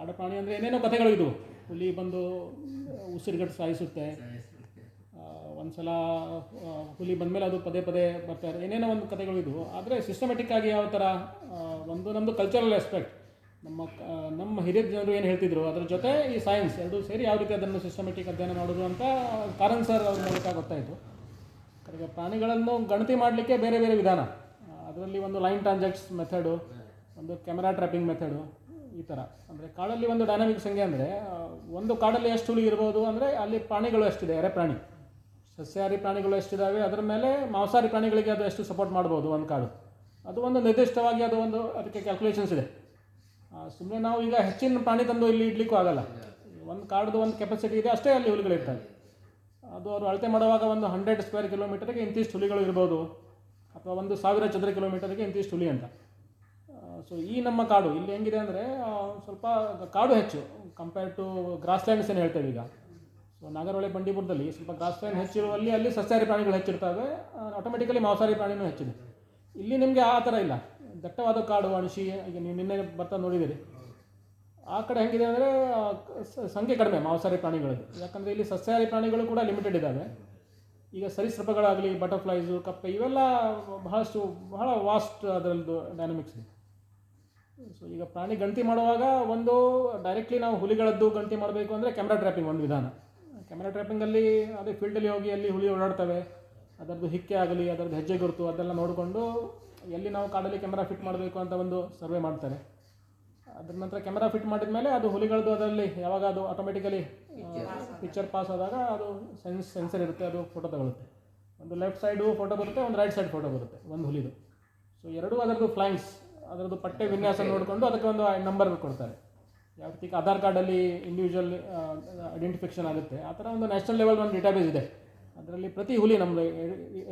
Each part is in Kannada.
ಕಾಡು ಪ್ರಾಣಿ ಅಂದರೆ ಏನೇನೋ ಕಥೆಗಳು ಇದು ಹುಲಿ ಬಂದು ಉಸಿರುಗಟ್ಟು ಸಾಯಿಸುತ್ತೆ. ಒಂದು ಸಲ ಹುಲಿ ಬಂದಮೇಲೆ ಅದು ಪದೇ ಪದೇ ಬರ್ತಾರೆ. ಏನೇನೋ ಒಂದು ಕಥೆಗಳು ಇದು ಆದರೆ ಸಿಸ್ಟಮೆಟಿಕ್ ಆಗಿ ಯಾವ ಥರ ಒಂದು ನಮ್ಮದು ಕಲ್ಚರಲ್ ಆಸ್ಪೆಕ್ಟ್ ನಮ್ಮ ನಮ್ಮ ಹಿರಿಯ ಜನರು ಏನು ಹೇಳ್ತಿದ್ರು, ಅದರ ಜೊತೆ ಈ ಸೈನ್ಸ್ ಎರಡೂ ಸೇರಿ ಯಾವ ರೀತಿ ಅದನ್ನು ಸಿಸ್ಟಮೆಟಿಕ್ ಅಧ್ಯಯನ ಮಾಡೋದು ಅಂತ ಕಾರನ್ ಸರ್ ಅವ್ರ ಮೂಲಕ ಗೊತ್ತಾಯಿತು. ಕಡೆಗೆ ಪ್ರಾಣಿಗಳನ್ನು ಗಣತಿ ಮಾಡಲಿಕ್ಕೆ ಬೇರೆ ಬೇರೆ ವಿಧಾನ. ಅದರಲ್ಲಿ ಒಂದು ಲೈನ್ ಟ್ರಾನ್ಜೆಕ್ಟ್ಸ್ ಮೆಥಡು ಒಂದು ಕ್ಯಾಮೆರಾ ಟ್ರ್ಯಾಪಿಂಗ್ ಮೆಥಡು ಈ ಥರ ಅಂದರೆ ಕಾಡಲ್ಲಿ ಒಂದು ಡೈನಾಮಿಕ್ಸ್ ಹೆಂಗೆ ಅಂದರೆ ಒಂದು ಕಾಡಲ್ಲಿ ಎಷ್ಟು ಹುಲಿ ಇರ್ಬೋದು ಅಂದರೆ ಅಲ್ಲಿ ಪ್ರಾಣಿಗಳು ಎಷ್ಟಿದೆ, ಎರೆ ಪ್ರಾಣಿ. ಸಸ್ಯಾಹಾರಿ ಪ್ರಾಣಿಗಳು ಎಷ್ಟಿದ್ದಾವೆ ಅದರ ಮೇಲೆ ಮಾಂಸಾಹಾರಿ ಪ್ರಾಣಿಗಳಿಗೆ ಅದು ಎಷ್ಟು ಸಪೋರ್ಟ್ ಮಾಡ್ಬೋದು ಒಂದು ಕಾಡು. ಅದು ಒಂದು ನಿರ್ದಿಷ್ಟವಾಗಿ ಅದು ಒಂದು ಅದಕ್ಕೆ ಕ್ಯಾಲ್ಕುಲೇಷನ್ಸ್ ಇದೆ. ಸುಮ್ಮನೆ ನಾವು ಈಗ ಹೆಚ್ಚಿನ ಪ್ರಾಣಿ ತಂದು ಇಲ್ಲಿ ಇಡ್ಲಿಕ್ಕೂ ಆಗಲ್ಲ. ಒಂದು ಕಾಡ್ದು ಒಂದು ಕೆಪಾಸಿಟಿ ಇದೆ, ಅಷ್ಟೇ ಅಲ್ಲಿ ಹುಲಿಗಳಿರ್ತವೆ. ಅದು ಅವರು ಅಳತೆ ಮಾಡುವಾಗ ಒಂದು ಹಂಡ್ರೆಡ್ ಸ್ಕ್ವೇರ್ ಕಿಲೋಮೀಟರ್ಗೆ ಇಂತಿಷ್ಟು ಹುಲಿಗಳು ಇರ್ಬೋದು, ಅಥವಾ ಒಂದು ಸಾವಿರ ಚದರ ಕಿಲೋಮೀಟರ್ಗೆ ಇಂತಿಷ್ಟು ಹುಲಿ ಅಂತ. ಸೊ ಈ ನಮ್ಮ ಕಾಡು, ಇಲ್ಲಿ ಹೆಂಗಿದೆ ಅಂದರೆ ಸ್ವಲ್ಪ ಕಾಡು ಹೆಚ್ಚು ಕಂಪೇರ್ ಟು ಗ್ರಾಸ್ಲ್ಯಾಂಡ್ಸ್ ಏನು ಹೇಳ್ತೇವೆ ಈಗ. ಸೊ ನಾಗರಹೊಳೆ ಬಂಡೀಪುರದಲ್ಲಿ ಸ್ವಲ್ಪ ಗ್ರಾಸ್ಲ್ಯಾಂಡ್ ಹೆಚ್ಚಿರುವಲ್ಲಿ ಅಲ್ಲಿ ಸಸ್ಯಾಹಾರಿ ಪ್ರಾಣಿಗಳು ಹೆಚ್ಚಿರ್ತವೆ ಆಟೋಮೆಟಿಕಲಿ ಮಾಂಸಾಹಾರಿ ಪ್ರಾಣಿನೂ ಹೆಚ್ಚಿದೆ. ಇಲ್ಲಿ ನಿಮಗೆ ಆ ಥರ ಇಲ್ಲ. ದಟ್ಟವಾದ ಕಾಡು, ಅಣಶಿ, ಈಗ ನೀವು ನಿನ್ನೆ ಬರ್ತಾ ನೋಡಿದ್ದೀರಿ ಆ ಕಡೆ ಹೆಂಗಿದೆ ಅಂದರೆ ಸಂಖ್ಯೆ ಕಡಿಮೆ ಮಾಂಸಾಹಾರಿ ಪ್ರಾಣಿಗಳದ್ದು ಯಾಕಂದರೆ ಇಲ್ಲಿ ಸಸ್ಯಾಹಾರಿ ಪ್ರಾಣಿಗಳು ಕೂಡ ಲಿಮಿಟೆಡ್ ಇದ್ದಾವೆ ಈಗ ಸರೀಸೃಪಗಳಾಗಲಿ ಬಟರ್ಫ್ಲೈಸು ಕಪ್ಪೆ, ಇವೆಲ್ಲ ಬಹಳಷ್ಟು, ಬಹಳ ವಾಸ್ಟ್ ಅದರದ್ದು ಡೈನಮಿಕ್ಸ್ ಇದೆ. ಸೊ ಈಗ ಪ್ರಾಣಿ ಗಣತಿ ಮಾಡುವಾಗ ಒಂದು ಡೈರೆಕ್ಟ್ಲಿ ನಾವು ಹುಲಿಗಳದ್ದು ಗಣತಿ ಮಾಡಬೇಕು ಅಂದರೆ ಕ್ಯಾಮ್ರಾ ಟ್ರ್ಯಾಪಿಂಗ್ ಒಂದು ವಿಧಾನ. ಕ್ಯಾಮ್ರಾ ಟ್ರ್ಯಾಪಿಂಗಲ್ಲಿ ಅದೇ ಫೀಲ್ಡಲ್ಲಿ ಹೋಗಿ ಅಲ್ಲಿ ಹುಲಿ ಓಡಾಡ್ತವೆ. ಅದರದ್ದು ಹಿಕ್ಕೆ ಆಗಲಿ, ಅದರದ್ದು ಹೆಜ್ಜೆ ಗುರುತು ಅದೆಲ್ಲ ನೋಡಿಕೊಂಡು ಎಲ್ಲಿ ನಾವು ಕಾಡಲ್ಲಿ ಕ್ಯಾಮ್ರಾ ಫಿಟ್ ಮಾಡಬೇಕು ಅಂತ ಒಂದು ಸರ್ವೆ ಮಾಡ್ತಾರೆ. ಅದ್ರ ನಂತರ ಕ್ಯಾಮ್ರಾ ಫಿಟ್ ಮಾಡಿದ ಮೇಲೆ ಅದು ಹುಲಿಗಳದ್ದು ಅದರಲ್ಲಿ ಯಾವಾಗ ಅದು ಆಟೋಮೆಟಿಕಲಿ ಪಿಕ್ಚರ್ ಪಾಸ್ ಆದಾಗ ಅದು ಸೆನ್ಸ್ ಸೆನ್ಸರ್ ಇರುತ್ತೆ, ಅದು ಫೋಟೋ ತಗೊಳುತ್ತೆ. ಒಂದು ಲೆಫ್ಟ್ ಸೈಡು ಫೋಟೋ ಬರುತ್ತೆ, ಒಂದು ರೈಟ್ ಸೈಡ್ ಫೋಟೋ ಬರುತ್ತೆ, ಒಂದು ಹುಲಿದು. ಸೊ ಎರಡೂ ಅದರದ್ದು ಫ್ಲೈನ್ಸ್ ಅದರದ್ದು ಪಟ್ಟೆ ವಿನ್ಯಾಸ ನೋಡಿಕೊಂಡು ಅದಕ್ಕೆ ಒಂದು ನಂಬರ್ ಕೊಡ್ತಾರೆ. ಯಾವ ರೀತಿ ಆಧಾರ್ ಕಾರ್ಡಲ್ಲಿ ಇಂಡಿವಿಜುವಲ್ ಐಡೆಂಟಿಫಿಕೇಷನ್ ಆಗುತ್ತೆ. ಆ ಥರ ಒಂದು ನ್ಯಾಷನಲ್ ಲೆವೆಲ್ ಒಂದು ಡೇಟಾಬೇಸ್ ಇದೆ. ಅದರಲ್ಲಿ ಪ್ರತಿ ಹುಲಿ ನಮ್ಮದು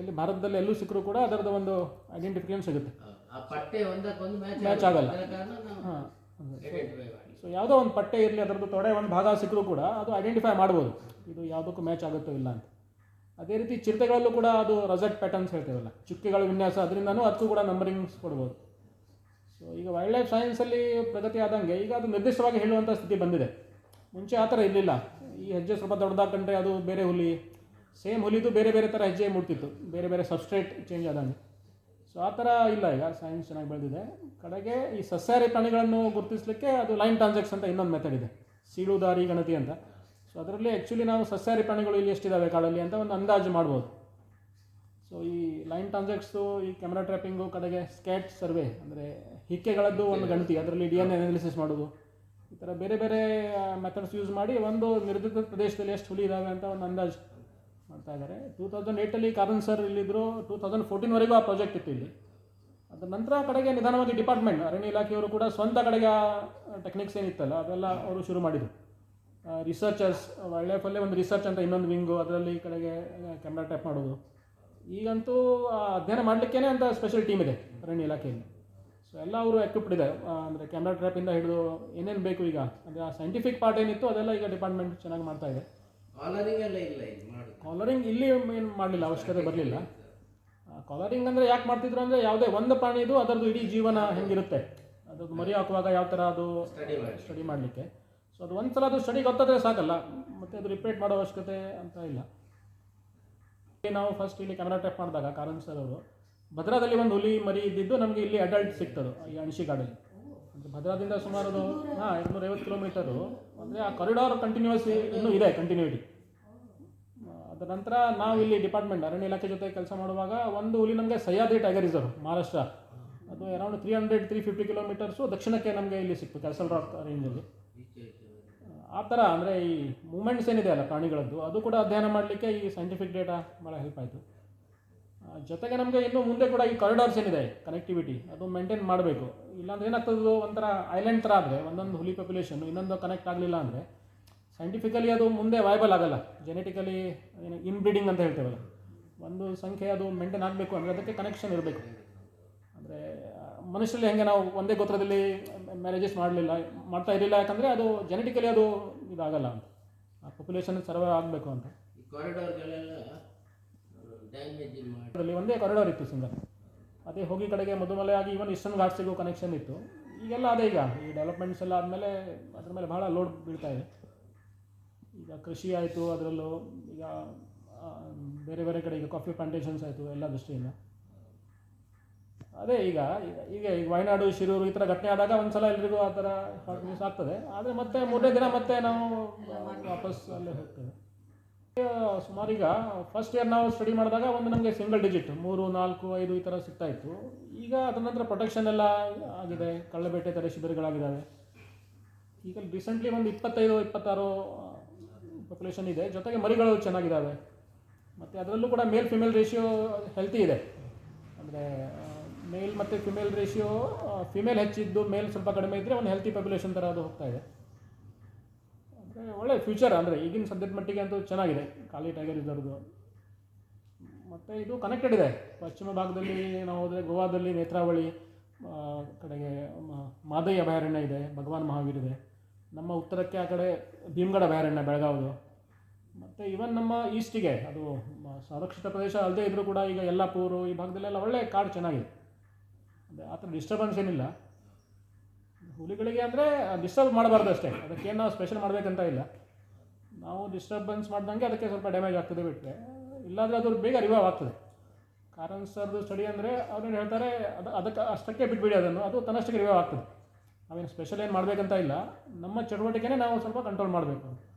ಎಲ್ಲಿ ಭಾರತದಲ್ಲಿ ಎಲ್ಲೂ ಸಿಕ್ಕರೂ ಕೂಡ ಅದರದ್ದು ಒಂದು ಐಡೆಂಟಿಫಿಕೇಷನ್ ಸಿಗುತ್ತೆ. ಮ್ಯಾಚ್ ಆಗಲ್ಲ. ಹಾಂ ಸೊ ಯಾವುದೋ ಒಂದು ಪಟ್ಟೆ ಇರಲಿ ಅದರದ್ದು ತೊಡೆ ಒಂದು ಭಾಗ ಸಿಕ್ಕರೂ ಕೂಡ ಅದು ಐಡೆಂಟಿಫೈ ಮಾಡ್ಬೋದು. ಇದು ಯಾವುದಕ್ಕೂ ಮ್ಯಾಚ್ ಆಗುತ್ತೋ ಇಲ್ಲ ಅಂತ. ಅದೇ ರೀತಿ ಚಿರತೆಗಳಲ್ಲೂ ಕೂಡ ಅದು ರಜೆಟ್ ಪ್ಯಾಟರ್ನ್ಸ್ ಹೇಳ್ತೇವಲ್ಲ. ಚುಕ್ಕೆಗಳ ವಿನ್ಯಾಸ ಅದರಿಂದನೂ ಅದಕ್ಕೂ ಕೂಡ ನಂಬರಿಂಗ್ಸ್ ಕೊಡ್ಬೋದು. ಸೊ ಈಗ ವೈಲ್ಡ್ ಲೈಫ್ ಸೈನ್ಸಲ್ಲಿ ಪ್ರಗತಿ ಆದಂಗೆ ಈಗ ಅದು ನಿರ್ದಿಷ್ಟವಾಗಿ ಹೇಳುವಂಥ ಸ್ಥಿತಿ ಬಂದಿದೆ. ಮುಂಚೆ ಆ ಥರ ಇರಲಿಲ್ಲ. ಈ ಹೆಜ್ಜೆ ಸ್ವಲ್ಪ ದೊಡ್ಡದಾಗಂಡ್ರೆ ಅದು ಬೇರೆ ಹುಲಿ ಸೇಮ್ ಹುಲಿದು ಬೇರೆ ಬೇರೆ ಥರ ಹೆಜ್ಜೆ ಮುಟ್ತಿತ್ತು ಬೇರೆ ಬೇರೆ ಸಬ್ಸ್ಟ್ರೇಟ್ ಚೇಂಜ್ ಆದಂಗೆ. ಸೊ ಆ ಥರ ಇಲ್ಲ ಈಗ. ಸೈನ್ಸ್ ಚೆನ್ನಾಗಿ ಬೆಳೆದಿದೆ. ಕಡೆಗೆ ಈ ಸಸ್ಯಾಹಾರಿ ಪ್ರಾಣಿಗಳನ್ನು ಗುರುತಿಸಲಿಕ್ಕೆ ಅದು ಲೈನ್ ಟ್ರಾನ್ಸಾಕ್ಷನ್ ಅಂತ ಇನ್ನೊಂದು ಮೆಥಡ್ ಇದೆ. ಸೀಳುದಾರಿ, ಗಣತಿ ಅಂತ. ಸೊ ಅದರಲ್ಲಿ ಆ್ಯಕ್ಚುಲಿ ನಾವು ಸಸ್ಯಾಹಾರಿ ಪ್ರಾಣಿಗಳು ಇಲ್ಲಿ ಎಷ್ಟಿದ್ದಾವೆ ಕಾಡಲ್ಲಿ ಅಂತ ಒಂದು ಅಂದಾಜು ಮಾಡ್ಬೋದು. ಸೊ ಈ ಲೈನ್ ಟ್ರಾನ್ಸಾಕ್ಟ್ಸು ಈ ಕ್ಯಾಮ್ರಾ ಟ್ರ್ಯಾಪಿಂಗು ಕಡೆಗೆ ಸ್ಕ್ಯಾಟ್ ಸರ್ವೆ ಅಂದರೆ ಹಿಕ್ಕೆಗಳದ್ದು ಒಂದು ಗಣತಿ ಅದರಲ್ಲಿ ಡಿ ಎನ್ ಅನಾಲಿಸಿಸ್ ಮಾಡೋದು. ಈ ಥರ ಬೇರೆ ಬೇರೆ ಮೆಥಡ್ಸ್ ಯೂಸ್ ಮಾಡಿ ಒಂದು ನಿರ್ದಿಷ್ಟ ಪ್ರದೇಶದಲ್ಲಿ ಎಷ್ಟು ಹುಲಿ ಇದ್ದಾವೆ ಅಂತ ಒಂದು ಅಂದಾಜು ಮಾಡ್ತಾ ಇದ್ದಾರೆ ಟೂ ತೌಸಂಡ್ ಏಯ್ಟಲ್ಲಿ ಕಾರನ್ ಸರ್ ಇಲ್ಲಿದ್ದರು ಟೂ ತೌಸಂಡ್ ಫೋರ್ಟೀನ್ವರೆಗೂ ಆ ಪ್ರಾಜೆಕ್ಟ್ ಇತ್ತು ಇಲ್ಲಿ. ಅದ್ರ ನಂತರ ಕಡೆಗೆ ನಿಧಾನವಾಗಿ ಡಿಪಾರ್ಟ್ಮೆಂಟ್ ಅರಣ್ಯ ಇಲಾಖೆಯವರು ಕೂಡ ಸ್ವಂತ ಕಡೆಗೆ ಟೆಕ್ನಿಕ್ಸ್ ಏನಿತ್ತಲ್ಲ ಅದೆಲ್ಲ ಅವರು ಶುರು ಮಾಡಿದರು. ರಿಸರ್ಚರ್ಸ್ ವೈಲ್ಡ್ ಲೈಫಲ್ಲೇ ಒಂದು ರಿಸರ್ಚ್ ಅಂತ ಇನ್ನೊಂದು ವಿಂಗು ಅದರಲ್ಲಿ ಕಡೆಗೆ ಕ್ಯಾಮ್ರಾ ಟ್ಯಾಪ್ ಮಾಡೋದು. ಈಗಂತೂ ಅಧ್ಯಯನ ಮಾಡಲಿಕ್ಕೇ ಅಂತ ಸ್ಪೆಷಲ್ ಟೀಮ್ ಇದೆ ಅರಣ್ಯ ಇಲಾಖೆಯಲ್ಲಿ. ಸೊ ಎಲ್ಲ ಅವರು ಎಕ್ವಿಪ್ಡ್ ಇದೆ ಅಂದರೆ ಕ್ಯಾಮ್ರಾ ಟ್ರ್ಯಾಪಿಂದ ಹಿಡಿದು ಏನೇನು ಬೇಕು ಈಗ? ಅಂದರೆ ಆ ಸೈಂಟಿಫಿಕ್ ಪಾರ್ಟ್ ಏನಿತ್ತು ಅದೆಲ್ಲ ಈಗ ಡಿಪಾರ್ಟ್ಮೆಂಟ್ ಚೆನ್ನಾಗಿ ಮಾಡ್ತಾ ಇದೆ. ಕಾಲರಿಂಗ್ ಎಲ್ಲ ಇಲ್ಲ ಏನು ಮಾಡಲಿಲ್ಲ ಅವಶ್ಯಕತೆ ಬರಲಿಲ್ಲ. ಕಾಲರಿಂಗ್ ಅಂದರೆ ಯಾಕೆ ಮಾಡ್ತಿದ್ರು ಅಂದರೆ ಯಾವುದೇ ಒಂದು ಪ್ರಾಣಿದು ಅದರದ್ದು ಇಡೀ ಜೀವನ ಹೆಂಗಿರುತ್ತೆ. ಅದು ಮರಿ ಹಾಕುವಾಗ ಯಾವ ಥರ ಅದು ಸ್ಟಡಿ ಮಾಡಿ ಸ್ಟಡಿ ಮಾಡಲಿಕ್ಕೆ. ಸೊ ಅದು ಒಂದು ಸಲ ಅದು ಸ್ಟಡಿ ಗೊತ್ತಾದರೆ ಸಾಕಲ್ಲ. ಮತ್ತು ಅದು ರಿಪೀಟ್ ಮಾಡೋ ಅವಶ್ಯಕತೆ ಅಂತ ಇಲ್ಲಿ. ನಾವು ಫಸ್ಟ್ ಇಲ್ಲಿ ಕ್ಯಾಮ್ರಾ ಟ್ಯಾಪ್ ಮಾಡಿದಾಗ ಕಾರನ್ ಸರ್ ಅವರು, ಭದ್ರಾದಲ್ಲಿ ಒಂದು ಹುಲಿ ಮರಿ ಇದ್ದಿದ್ದು ನಮಗೆ ಇಲ್ಲಿ ಅಡಲ್ಟ್ ಸಿಗ್ತದೆ ಈ ಅಣಶಿಗಾಡಲ್ಲಿ ಭದ್ರಾದಿಂದ ಸುಮಾರು ಹಾಂ ಎರಡುನೂರೈವತ್ತು ಕಿಲೋಮೀಟರು ಅಂದರೆ ಆ ಕಾರಿಡಾರ್ ಕಂಟಿನ್ಯೂಸ್ ಇನ್ನೂ ಇದೆ ಕಂಟಿನ್ಯೂಟಿ ಅದರ ನಂತರ ನಾವು ಇಲ್ಲಿ ಡಿಪಾರ್ಟ್ಮೆಂಟ್ ಅರಣ್ಯ ಇಲಾಖೆ ಜೊತೆ ಕೆಲಸ ಮಾಡುವಾಗ ಒಂದು ಹುಲಿ ನಮಗೆ ಸಹ್ಯಾದ್ರಿ ಟೈಗರ್ ರಿಸರ್ವ್ ಮಹಾರಾಷ್ಟ್ರ. ಅದು around three hundred three fifty kilometres ದಕ್ಷಿಣಕ್ಕೆ ನಮಗೆ ಇಲ್ಲಿ ಸಿಕ್ತು ಕ್ಯಾಸಲ್ ರಾಕ್ ರೇಂಜಲ್ಲಿ ಆ ಥರ ಅಂದರೆ ಈ ಮೂಮೆಂಟ್ಸ್ ಏನಿದೆ ಅಲ್ಲ ಪ್ರಾಣಿಗಳದ್ದು, ಅದು ಕೂಡ ಅಧ್ಯಯನ ಮಾಡಲಿಕ್ಕೆ ಈ ಸೈಂಟಿಫಿಕ್ ಡೇಟಾ ಭಾಳ ಹೆಲ್ಪ್ ಆಯಿತು. ಜೊತೆಗೆ ನಮಗೆ ಇನ್ನು ಮುಂದೆ ಕೂಡ ಈ ಕಾರಿಡಾರ್ಸ್ ಏನಿದೆ ಕನೆಕ್ಟಿವಿಟಿ ಅದು ಮೇಂಟೈನ್ ಮಾಡಬೇಕು. ಇಲ್ಲಾಂದ್ರೆ ಏನಾಗ್ತದೆ ಒಂಥರ ಐಲ್ಯಾಂಡ್ ಥರ ಆದರೆ, ಒಂದೊಂದು ಹುಲಿ ಪಾಪ್ಯುಲೇಷನ್ ಇನ್ನೊಂದು ಕನೆಕ್ಟ್ ಆಗಲಿಲ್ಲ ಅಂದರೆ ಸೈಂಟಿಫಿಕಲಿ ಅದು ಮುಂದೆ ವೈಬಲ್ ಆಗಲ್ಲ. ಜೆನೆಟಿಕಲಿ ಏನು ಇನ್ಬ್ರೀಡಿಂಗ್ ಅಂತ ಹೇಳ್ತೇವಲ್ಲ. ಒಂದು ಸಂಖ್ಯೆ ಅದು ಮೇಂಟೈನ್ ಆಗಬೇಕು ಅಂದರೆ ಅದಕ್ಕೆ ಕನೆಕ್ಷನ್ ಇರಬೇಕು. ಅಂದರೆ ಮನುಷ್ಯರಲ್ಲಿ ಹೇಗೆ ನಾವು ಒಂದೇ ಗೋತ್ರದಲ್ಲಿ ಮ್ಯಾರೇಜಸ್ ಮಾಡಲಿಲ್ಲ. ಮಾಡ್ತಾ ಇರಲಿಲ್ಲ ಯಾಕಂದರೆ ಅದು ಜೆನೆಟಿಕಲಿ ಅದು ಇದಾಗಲ್ಲ ಅಂತ. ಆ ಪಾಪ್ಯುಲೇಷನ್ ಸರ್ವೈವ್ ಆಗಬೇಕು ಅಂತ. ಅದರಲ್ಲಿ ಒಂದೇ ಕಾರಿಡಾರ್ ಇತ್ತು ಸಿಂಗಲ್ ಅದೇ ಹೋಗಿ ಕಡೆಗೆ ಮಧುಮಲೆ ಆಗಿ ಇವನ್ ಇಷ್ಟನ್ ಘಾಟ್ಸಿಗೂ ಕನೆಕ್ಷನ್ ಇತ್ತು. ಈಗೆಲ್ಲ ಅದೇ ಈಗ. ಈ ಡೆವಲಪ್ಮೆಂಟ್ಸ್ ಎಲ್ಲ ಆದಮೇಲೆ ಅದ್ರ ಮೇಲೆ ಭಾಳ ಲೋಡ್ ಬೀಳ್ತಾ ಇದೆ. ಈಗ ಕೃಷಿ ಆಯಿತು ಅದರಲ್ಲೂ ಈಗ ಬೇರೆ ಬೇರೆ ಕಡೆ ಈಗ ಕಾಫಿ ಪ್ಲಾಂಟೇಷನ್ಸ್ ಆಯಿತು ಎಲ್ಲ ದೃಷ್ಟಿಯಿಂದ. ಅದೇ ಈಗ ಈಗ ಈಗ ವಯನಾಡು, ಶಿರೂರು ಈ ಥರ ಘಟನೆ ಆದಾಗ ಒಂದು ಸಲ ಎಲ್ರಿಗೂ ಆ ಥರ ಮಿಸ್ ಆಗ್ತದೆ. ಆದರೆ ಮತ್ತೆ ಮೂರನೇ ದಿನ ಮತ್ತೆ ನಾವು ವಾಪಸ್ ಅಲ್ಲೇ ಹೋಗ್ತೇವೆ. ಸುಮಾರು ಈಗ ಫಸ್ಟ್ ಇಯರ್ ನಾವು ಸ್ಟಡಿ ಮಾಡಿದಾಗ ಒಂದು ನಮಗೆ ಸಿಂಗಲ್ ಡಿಜಿಟ್ ಮೂರು, ನಾಲ್ಕು, ಐದು ಈ ಥರ ಸಿಗ್ತಾ ಇತ್ತು. ಈಗ ಅದರ ನಂತರ ಪ್ರೊಟೆಕ್ಷನ್ ಎಲ್ಲ ಆಗಿದೆ, ಕಳ್ಳಬೇಟೆ ಥರ ಶಿಬಿರಗಳಾಗಿದ್ದಾವೆ. ಈಗ ರೀಸೆಂಟ್ಲಿ ಒಂದು ಇಪ್ಪತ್ತೈದು, ಇಪ್ಪತ್ತಾರು ಪಾಪ್ಯುಲೇಷನ್ ಇದೆ. ಜೊತೆಗೆ ಮರಿಗಳು ಚೆನ್ನಾಗಿದ್ದಾವೆ. ಮತ್ತು ಅದರಲ್ಲೂ ಕೂಡ ಮೇಲ್ ಫಿಮೇಲ್ ರೇಷಿಯೋ ಹೆಲ್ತಿ ಇದೆ. ಅಂದರೆ ಮೇಲ್ ಮತ್ತು ಫಿಮೇಲ್ ರೇಷಿಯೋ ಫಿಮೇಲ್ ಹೆಚ್ಚಿದ್ದು ಮೇಲ್ ಸ್ವಲ್ಪ ಕಡಿಮೆ ಇದ್ದರೆ ಒಂದು ಹೆಲ್ತಿ ಪಾಪ್ಯುಲೇಷನ್ ಥರ ಅದು ಹೋಗ್ತಾ ಇದೆ. ಅಂದರೆ ಒಳ್ಳೆ ಫ್ಯೂಚರ್ ಅಂದರೆ ಈಗಿನ ಸದ್ಯದ ಮಟ್ಟಿಗೆ ಅಂತೂ ಚೆನ್ನಾಗಿದೆ. ಖಾಲಿ ಟೈಗರ್ ರಿಸರ್ವ್ದು ಮತ್ತು ಇದು ಕನೆಕ್ಟೆಡ್ ಇದೆ. ಪಶ್ಚಿಮ ಭಾಗದಲ್ಲಿ ನಾವು ಹೋದರೆ ಗೋವಾದಲ್ಲಿ ನೇತ್ರಾವಳಿ ಕಡೆಗೆ ಮಾದಯ್ಯ ಮಾದೈ ಅಭಯಾರಣ್ಯ ಇದೆ, ಭಗವಾನ್ ಮಹಾವೀರ್ ಇದೆ. ನಮ್ಮ ಉತ್ತರಕ್ಕೆ ಆ ಕಡೆ ಭೀಮ್ಗಡ ಅಭಯಾರಣ್ಯ, ಬೆಳಗಾವದು. ಮತ್ತು ಇವನ್ ನಮ್ಮ ಈಸ್ಟಿಗೆ ಅದು ಸಂರಕ್ಷಿತ ಪ್ರದೇಶ ಅಲ್ಲದೆ ಇದ್ದರೂ ಕೂಡ ಈಗ ಯಲ್ಲಾಪೂರು ಈ ಭಾಗದಲ್ಲೆಲ್ಲ ಒಳ್ಳೆ ಕಾಡು ಚೆನ್ನಾಗಿದೆ. ಆ ಥರ ಡಿಸ್ಟರ್ಬೆನ್ಸ್ ಏನಿಲ್ಲ. ಹುಲಿಗಳಿಗೆ ಅಂದರೆ ಡಿಸ್ಟರ್ಬ್ ಮಾಡಬಾರ್ದು ಅಷ್ಟೇ. ಅದಕ್ಕೇನು ನಾವು ಸ್ಪೆಷಲ್ ಮಾಡಬೇಕಂತ ಇಲ್ಲ. ನಾವು ಡಿಸ್ಟರ್ಬೆನ್ಸ್ ಮಾಡ್ದಂಗೆ ಅದಕ್ಕೆ ಸ್ವಲ್ಪ ಡ್ಯಾಮೇಜ್ ಆಗ್ತದೆ ಬಿಟ್ಟರೆ ಇಲ್ಲಾಂದರೆ ಅದು ಬೇಗ ರಿವೈವ್ ಆಗ್ತದೆ. ಕಾರಣ ಸರ್ದು ಸ್ಟಡಿ ಅಂದರೆ ಅವ್ರೇನು ಹೇಳ್ತಾರೆ, ಅದು, ಅದಕ್ಕೆ ಅಷ್ಟಕ್ಕೆ ಬಿಟ್ಬಿಡಿ ಅದನ್ನು. ಅದು ತನ್ನಷ್ಟಕ್ಕೆ ರಿವೈವ್ ಆಗ್ತದೆ. ನಾವೇನು ಸ್ಪೆಷಲ್ ಏನು ಮಾಡಬೇಕಂತ ಇಲ್ಲ. ನಮ್ಮ ಚಟುವಟಿಕೆನೇ ನಾವು ಸ್ವಲ್ಪ ಕಂಟ್ರೋಲ್ ಮಾಡಬೇಕು.